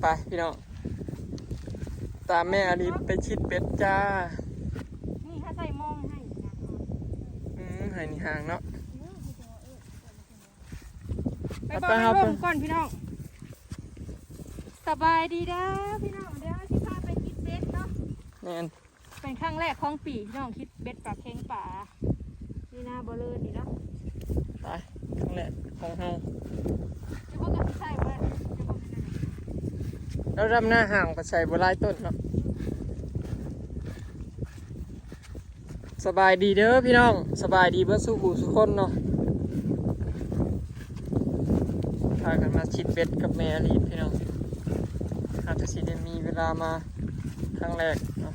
ไปพี่น้อง ตามแม่อลิไปชิดเป็ดจ้า นี่ถ้าใส่มองให้นะอืมใหายนี่ห่างเนาะ ไปไปบอกครับให้ลงก่อนพี่น้อง สบายดีเด้อพี่น้องเดี๋ยวที่พาไปคิดเบ็ดเนาะแน่นเป็นครั้งแรกของปีพี่น้องคิดเบ็ดปลาเค็งป่า นี่นาบอเลอร์นี่เนาะไปครั้งแรกของเฮา จะพวกกับใส่ไว้จะพวกกันได้ แล้วรำหน้าห่างไปใส่บัวลายต้นเนาะสบายดีเด้อพี่น้อง สบายดีเพื่อสู้หูสุกคนเนาะพากันมาชิดเป็ดกับแม่อลิพี่น้องอาจจะสิได้มีเวลามาครั้งแรกเนาะ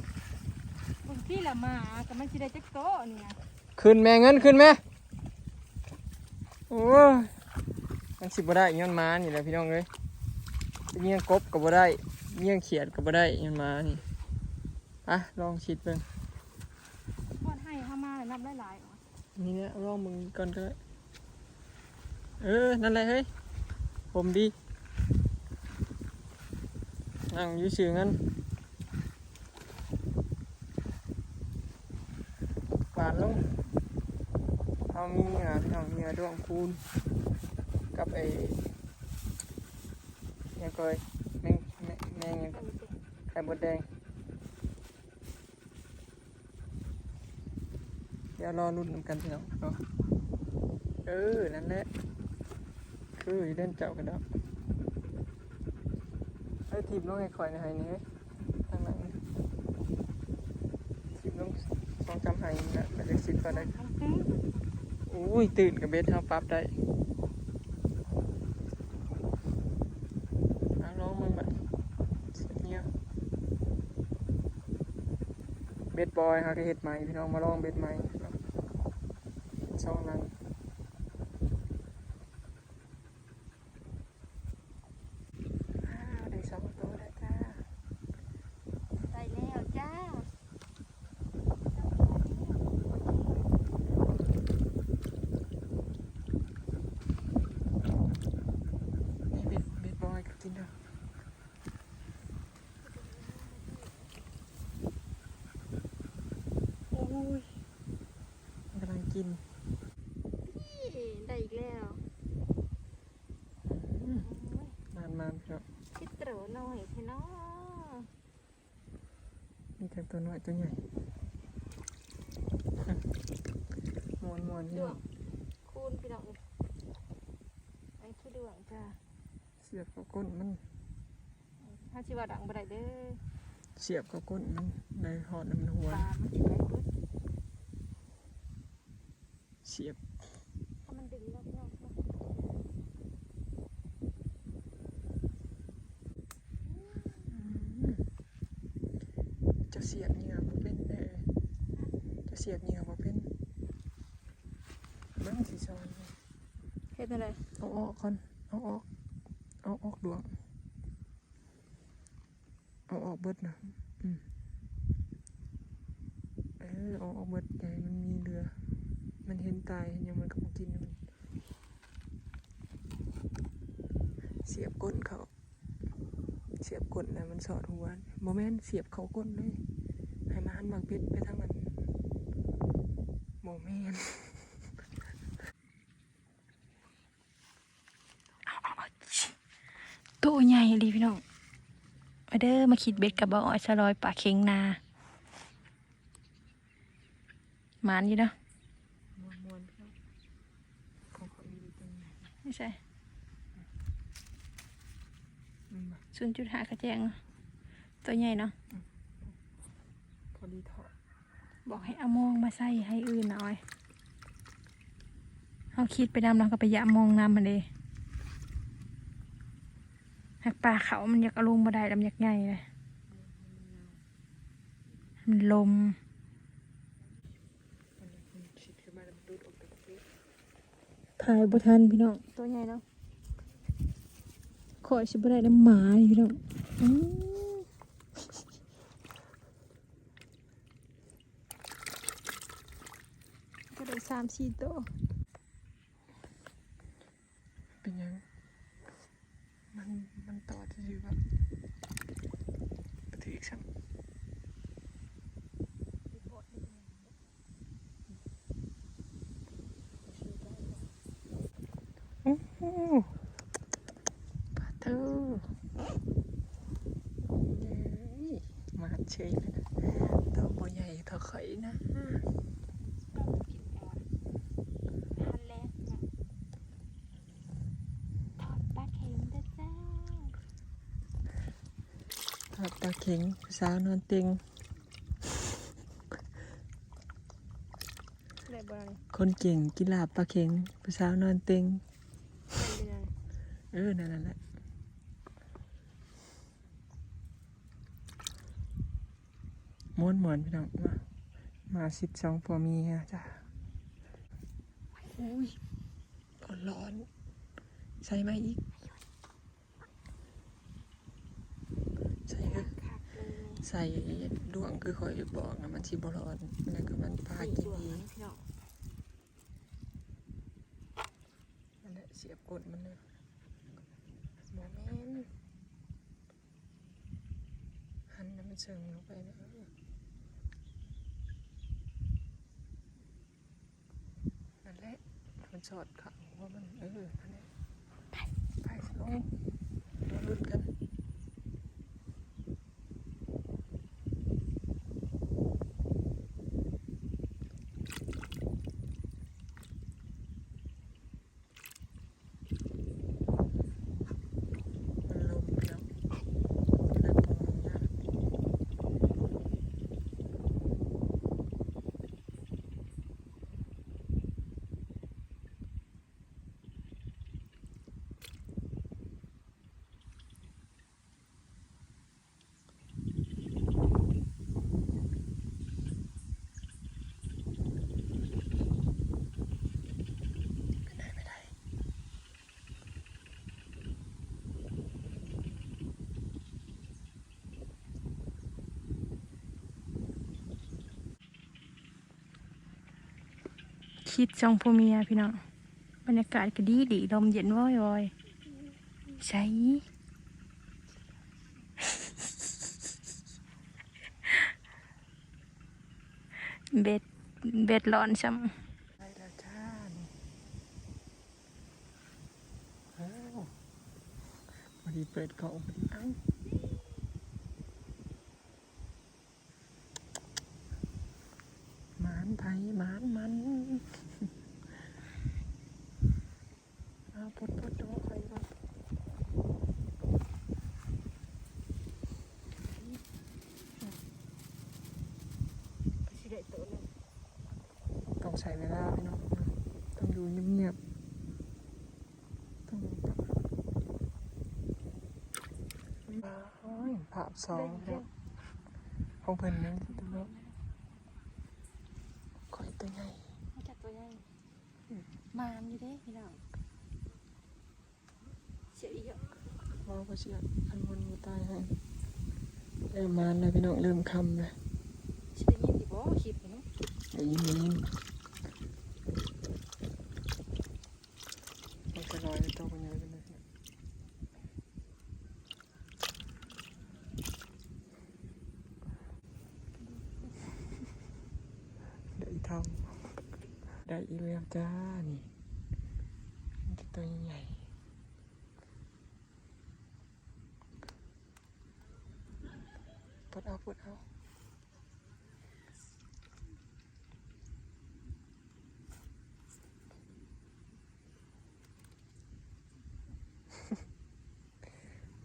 บางที่ละมากับมันสิได้จักโตะนี่นะขึ้นแม่เงินขึ้นแม่โอ้ยมันสิบ่ได้ย้อนม้านี่แหละพี่น้องเอ้ย เงี้ยงกบก็บ่ได้เงี้ยงเขียดก็บ่ได้ย้อนม้านี่อะลองชิดเบิ่งพอดให้เข้ามาแล้วนับหลายๆออกนี่เนี่ยลองมึงก่อนก็ได้เออ นั่นแหละเฮ้ย ผมดี นั่งอยู่ชื่องั้นปาดลงเอามีเหงื่อพี่น้องเหงื่อดวงคูณกับไอ้ ยังเคยแมงแมงแมงยังไข่มดแดง เดี๋ยวรอรุ่นนำกันพี่น้องเนาะเออ นั่นแหละ คือเล่นเจ้ากันแล้วไอ้ทีมลงให้คอยในไฮนี่เฮ้ยทางหลังทีมลงสองจำไฮนี่นะมันจะสิบก็ได้ทั้งซื้ออุ้ย ตื่นกับเบสเท้าปรั๊บได้เอาลองมึงแบบเนี่ยเบสบอยฮะก็เห็ดใหม่พี่น้องมาลองเบสใหม่ช่องนั้นอ้าวได้สองตัวแล้วจ้า ได้แล้วจ้า นี่เบสเบสบอยกับจินเดอร์โอ้ยมันกำลังกิน นี่ได้อีกแล้ว อืมนานมาพี่น้อง คิดเต๋อหน่อยพี่น้อง มีแต่ตัวน้อยตัวใหญ่มวนมวนพี่ดน้วองงคูณพี่น้องไอ้ขี้ดวงจ้าเสียบกับก้นมันถ้าชิว่าดังบ่ได้เด้อเสียบกับก้นมันในหอดน้ำมันหัวปลามันสิได้เบิดเสียบ ถ้ามันดึงแล้วพี่น้องเนาะ จะเสียบเหงื่อบ่เป็นเออจะเสียบเหงื่อบ่เป็นมันสีซอน เฮ็ดอะไรเอาออกก่อนเอาออกเอาออกดวงเอาออกเบิดนะอืมเออเอาออกเบิดใหญ่มันมีเรือ มันเห็นตายยังมันก็กินมันเสียบก้นเขาเสียบก้นนะมันสอดหัวโมแมนเสียบเขาก้นเลยให้มาหันบางเป็ดไปทางนั้นโมแมนตัวใหญ่ดีพี่น้อง มามาคิดเบ็ดกับบ่ออยสลอยปลาเค็งนาหมานอยู่เนาะไม่ใช่ศูนย์จุดห้ากระแจงตัวใหญ่เนาะพอดีถอดบอกให้เอามองมาใส่ให้อื่นหน่อยเอาคิดไปดำเราก็ไปยะมองน้ำมันเลย หักปลาเขามันอยากเอาลงมาได้ลำอยากใหญ่เลยมันลมถ่ายบ่ทันพี่น้องตัวใหญ่เนาะขอชิบได้น้ำหมานี่พี่น้องอื้อก็ได้สามสี่ตัว เป็นยัง มัน มันต่อจะอยู่แบบปฏิอีกซ้ำโอ้โหปลาทูเย้ยมาเฉยเลยนะตัวบ่ใหญ่เท่าไข่นะ ทันแรกนะทอดปลาเค็มเด้อจ้า ทอดปลาเข็งสาวนอนเต็งได้บ่ล่ะคนเก่งกินลาบปลาเข็งผู้สาวนอนเต็งนี่ได้เออนั่นแหละม้วนหมอนพี่น้องมามาสิบสองพอมีฮะจ้ะอุ้ยร้อนร้อนใส่ไหมอีก ใส่คือ คักเลย ใส่ดวงคือคอยบอกนะมันชิบร้อนแล้วก็มันพากินดีน้องนั่นแหละเสียบกดมันเลยโมเมนหันน้ำมันเชิงลงไปนะนั่นแหละมันสอดขังว่ามันเออนั่นแหละไปไปลงมาลุ้นกันลมแล้วแล้วปองนะไม่ได้ไม่ได้ คิดจองพ่อเมียพี่น้องบรรยากาศก็ดีดีลมเย็นว้อยวอยใช่เบ็ดเบ็ดร้อนซ้ไปแล้วจ้านี่โอ้พอดีเปิดกล่องพอดีอ้าหมานไผหมานมัน เอาปดปดดูใครก่อนำสิได้โตเลย ต้อง ใช้เวลาพี่น้องต้องดูเงียบๆต้องแบบโอ้ยภาพสองเนาะของเพิ่นนั่นตัวเนาะคอยตัวใหญ่มาจัดตัวใหญ่มามอยู่เด้พี่น้องเสียอีกอะว่าก็เชื่ออันบนมูตายให้เริ่มมาแล้วพี่น้องเริ่มคำเลยสิได้ยินดิบ่คลิปนี้ได้ยินได้ยินมันจะลอยตัวคนใหญ่ไปเลยได้อีกเท่าได้อีกแล้ว จ้านี่นตัวใหญ่ปลดเอาปลดเอา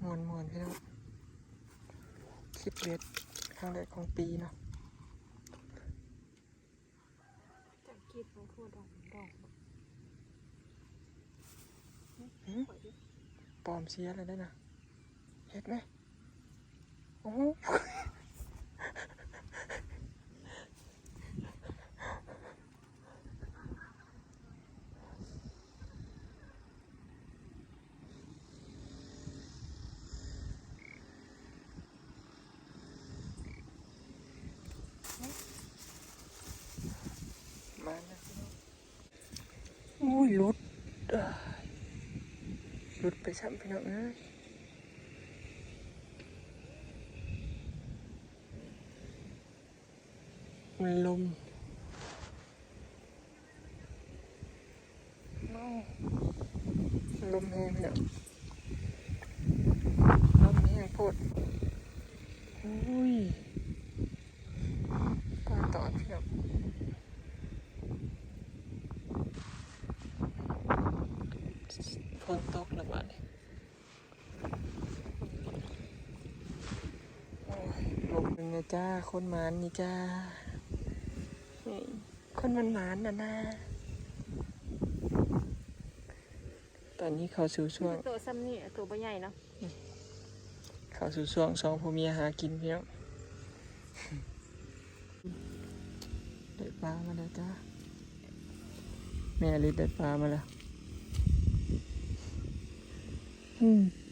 มวนมวนพี่น้องคลิปเด็ดครั้งแรกของปีเนาะจัดคลิปของครัวดองดอง ปลอมเสียเลยได้นะเห็ดไหมโอ้โหมาน้องอุ้ยลด หลุดไปซ้ำพี่น้องนะมันลม ฝนตกแล้วบ้าดนี้โอ้ยลมเป็นไงจ้า คนหมานนี่จ้านี่คนมันหมานน่ะนะตอนนี้เขาสู่ช่วงตัวซ้ำนี่ตัวบ่ใหญ่เนาะเข้าสู่ช่วงสองผัวเมียหากินเพียงได้ปลามาแล้วจ้า แม่ลิดได้ปลามาแล้วอืม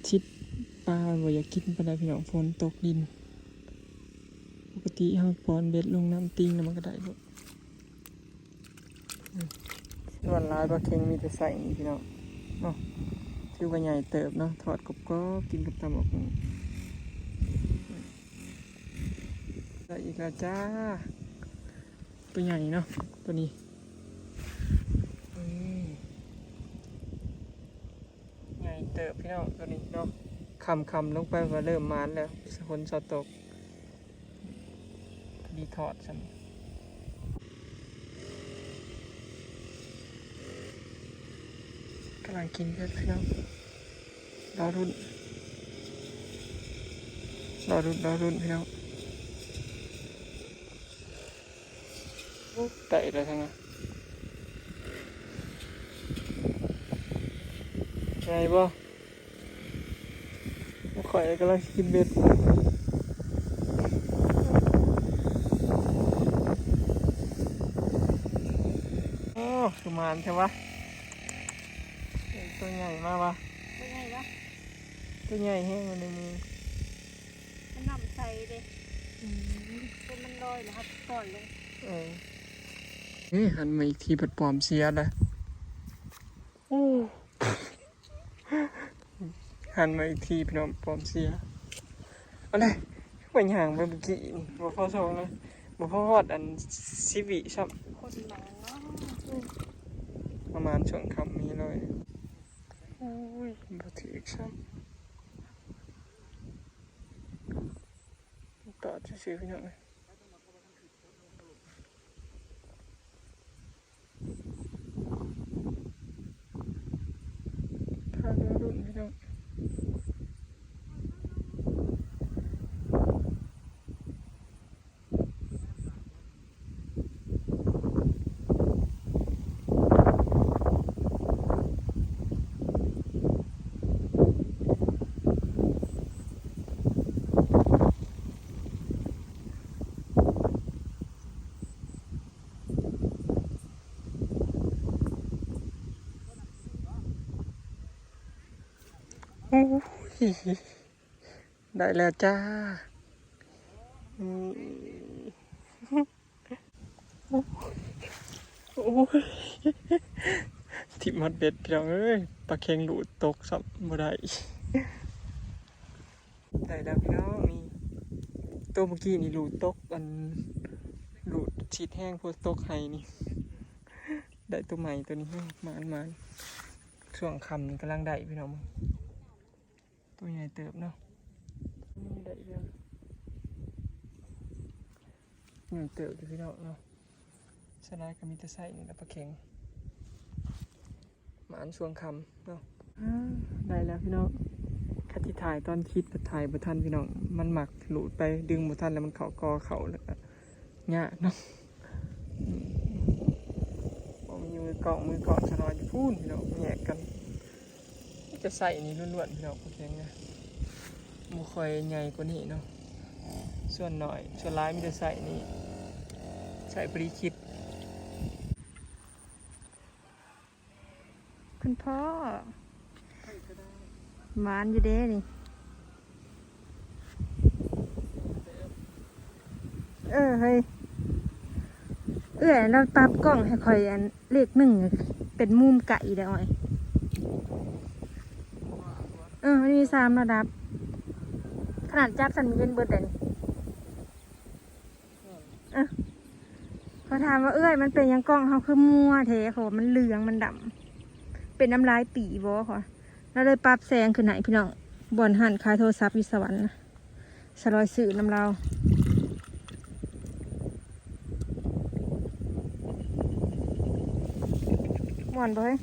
ชิดปลาบ่อยากกินปลาพี่น้องฝนตกดิน ปกติเฮาปอนเบ็ดลงน้ำติงแล้วมันก็ได้ลูกส่วนลายปลาเค็งมีแต่ใส่นี่พี่น้องเนาะถือว่าใหญ่เติบเนาะทอดกรอบๆกินกับตำบักได้อีกแล้วจ้า ตัวใหญ่เนาะตัวนี้อืมใหญ่เติบพี่น้องตัวนี้เนาะ คำคำลงไปก็เริ่มมานแล้วสคนสตก ดีถอดฉันกำลังกินเพชรพี่น้องรอรุ่นรอรุ่นรอรุ่นพี่น้องไต่เลยทั้งนั้นไงบ่บ่ ข่อยกำลังกินเบ็ดโอ้คือมานใช่ปะเอ้ยตัวใหญ่มากปะบ่ใหญ่เนาะตัวใหญ่แห้งมันในมือมันนำใส่เด้เป็นมันลอยนะครับปล่อยลงเออนี่หันมาอีกทีปัดปลอมเสียเลยโอ้ หันมาอีกทีพี่น้องปลอมเสียเอะไรไปห่างไปเมื่อกี้นี่บ่พอสองเลยบ่พอฮอดอันสิวิซับคนหนังเนาะประมาณช่วงคำนี้เลยโอ้ยบ่ถืออีกซ้ำต่อจะซื้อพี่น้องเลยทางรุ่นพี่น้อง โอ้ย ได้แล้วจ้าทิมมัดเบ็ดพี่น้องเอ้ยปลาเค็งหลุดตกสับบ่ได้ได้แล้วพี่น้องนี่ตัวเมื่อกี้นี่หลุดตกอันหลุดชีดแห้งโพสตกไห้นี่ ได้ตัวใหม่ตัวนี้มานมานช่วงคำนี่กำลังได้พี่น้อง เติบเนาะนี่ได้เรื่องใหญ่เติบอยู่พี่น้องเนาะสลายก็มีแต่ใส่นี่แหละปลาเข็งหมานช่วงคำเนาะได้แล้วพี่น้องคัดที่ถ่ายตอนคิดแต่ถ่ายบ่ทันพี่น้อง มันหมักหลุดไปดึงบ่ทันแล้วมันเข่ากอเข่าแล้วก็ยเนาะมีมือกล่องมือกล่องสลอยอยู่พูนพี่น้องแยกกัน จะใส่นี่ล้วนๆพี่น้องโอเคไง บ่ค่อยใหญ่กว่านี้เนาะส่วนหน่อย ส่วนร้ายมีแต่ใส่นี่ใส่ปรีคิด คุณพ่อมานอยู่เด้นี่เออเฮ้ยเอื้อเราปรับกล้องให้คอยอันเลขหนึ่งเป็นมุมไก่ได้อ่อย เออมันมีสามระดับ นาดจับสันมีเป็นเบิร์ดแต่นี่เออเขาถามว่าเอ้ยมันเป็นหยังกล้องเขาคือมัวเทเขาว่ามันเหลืองมันดำเป็นน้ำลายปีบอค่ะแล้วเลยปรับแสงขึ้นไหนพี่น้องบ่อนหันขายโทรศัพท์อยู่สวรรค์นะสลอยสื่อน้ำเราม่วนบ่เฮ้ย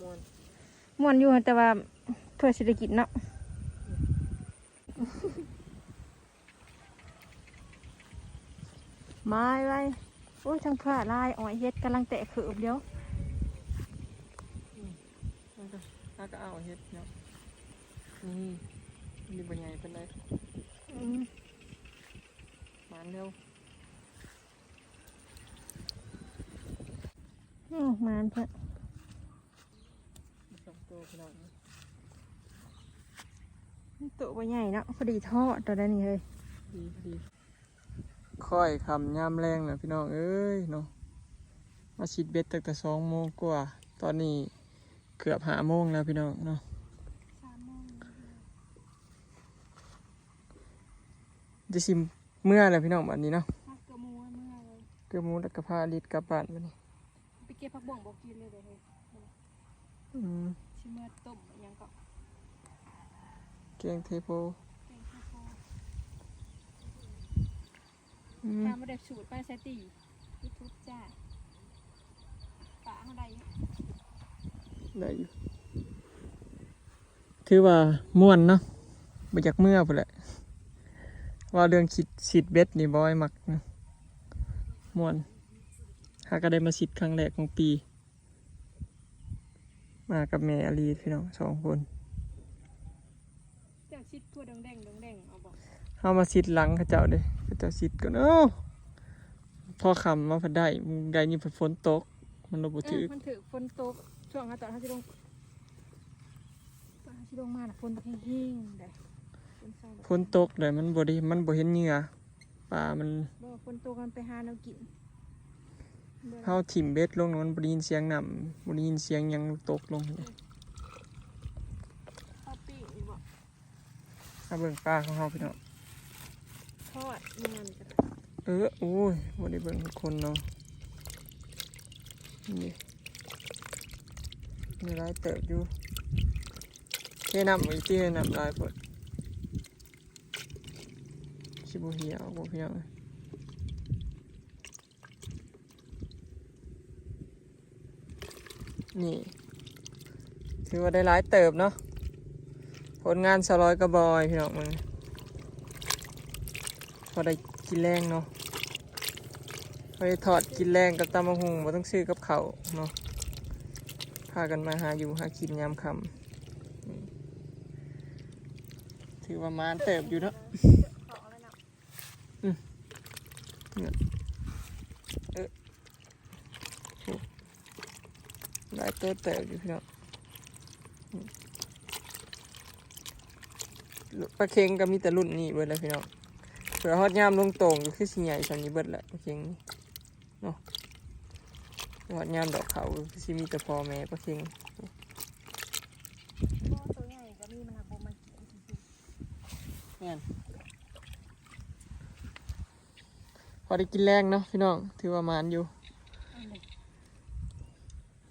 ม่วนม่วนอยู่แต่ว่าเพื่อเศรษฐกิจเนาะ ไม้ไว้โอ้ยช่างผ้าลายอ้อยเฮ็ดกำลังแตะเขือบเดียวมันก็ถ้าก็เอาเฮ็ดเนาะนี่นี่บ่ใหญ่ปานใดอืมหมานเร็วโอ้มานเพื่อสองตัวพี่น้องนะตัวบ่ใหญ่เนาะพอดีทอดตัวนั้นนี่เลยดีดี ค่อยคำยามแรงนะพี่น้องเอ้ยเนาะมาชิดเบ็ดตั้งแต่สองโมงกว่า ตอนนี้เกือบหาโมงแล้วพี่น้องเนาะสามโมงจะชิมเมื่อแล้วพี่น้องวันนี้เนาะพักกระมูเมื่อเลยเกลือหมูแล้วก็พาลิดกลับบ้านวันนี้ไปเก็บผักบ่งบอกกินเลยเด้อเฮ้ยอืมชิเมื่อต้มอิหยังก็แกงเทโพแกงข้าวโพด อืมตามมาเด็กสูตรไปใส่ตียูทูบจ้าปลาเท่าใดอยู่ได้อยู่ถือว่าม่วนเนาะมาจากเมื่อพุ่นแหละว่าเรื่องคิดสิดเบ็ดนี่บอยมักนะม่วนหาก็ได้มาสิดครั้งแรกของปี มากับแม่อลีพี่น้องสองคนเจ้าชิดทั่วดงแดงดงแดงเอาบอกเข้ามาสิดหลังเขาเจ้าเด้ เขาเจ้าสิดก่อนเอ้าพอคำมาพอได้ได้นี่ฝนตก มันระบุเอถืออมันถือฝนตกช่วงเขาตอนเขาจะลงตอนเขาจะลงมาน่ะฝนตกแห้งๆเด้อฝนเศร้าฝนตกเลยมันบ่ได้มันบ่เห็นเหงื่อปลามันบ่ฝนตกมันไปหาแนวกินเด้อเฮาถิ่มเบ็ดลงมันบ่ได้ยินเสียงน้ำบ่ได้ยินเสียงหยังตกลงเลยข้าวปิ้งอีกบ่ถ้าเบิ่งปลาของเฮาพี่น้องท อดมันนั่นก็ได้เออโอ้ยบ่ได้เบิ่งทุกคนเนาะนี่มีหลายเติบอยู่เทน้ำอีกทีน้ำลายเปิดสิบ่เหี่ยวบ่เหี่ยวเนี่ถือว่าได้หลายเติบเนาะผลงานสลอยกระบอยพี่น้องมึง อได้กินแรงเนาะพอได้ถอดกินแรงกับตำมะฮุงมาต้องซื้อกับเขาเนาะพากันมาหาอยู่หากินยามค่ำถือว่ามานเติบอยู่เนาะออะไรนะหลายตัวเติบอยู่พี่น้องปลาเค็งก็มีแต่รุ่นนี้เบิดเลยพี่น้อง เผื่อฮอดยามลงโต่งก็คือสิใหญ่สันนี้เบิดแหละปลาเค็งนี่เนาะฮอดยามดอกเขาก็คือสิมีแต่พ่อแม่ปลาเค็งบ่ตัวใหญ่ก็มีมันหักบ่มากินซื่อแม่นพอได้กินแรงเนาะพี่น้องถือว่ามานอยู่ๆอันนี้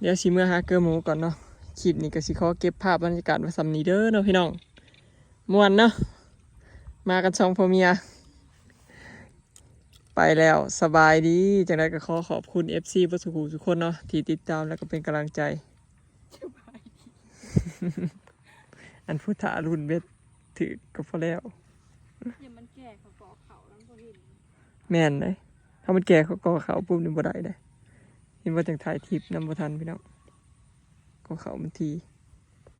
เดี๋ยวสิเมื่อหาเกลือหมูก่อนเนาะคลิปนี้ก็สิขอเก็บภาพบรรยากาศไว้สำนีเด้อเนาะพี่น้องม่วนเนาะมากันสองพ่อเมีย ไปแล้วสบายดีจังไดก็ขอขอบคุณ FC ประสุขูทุกคนเนาะที่ติดตามแล้วก็เป็นกำลังใจสบายดีอันผู้ถารุ่นเบ็ดถือก็พอแล้วอย่ามันแก่เขาก่อเขาแล้วบ่เห็นแม่นเลยถ้ามันแก่เขาก็เขาปุ๊บนี่บ่ได้เลยเห็นว่าจังถ่ายทิปนำบ่ทันพี่น้องก็เขามันทีเ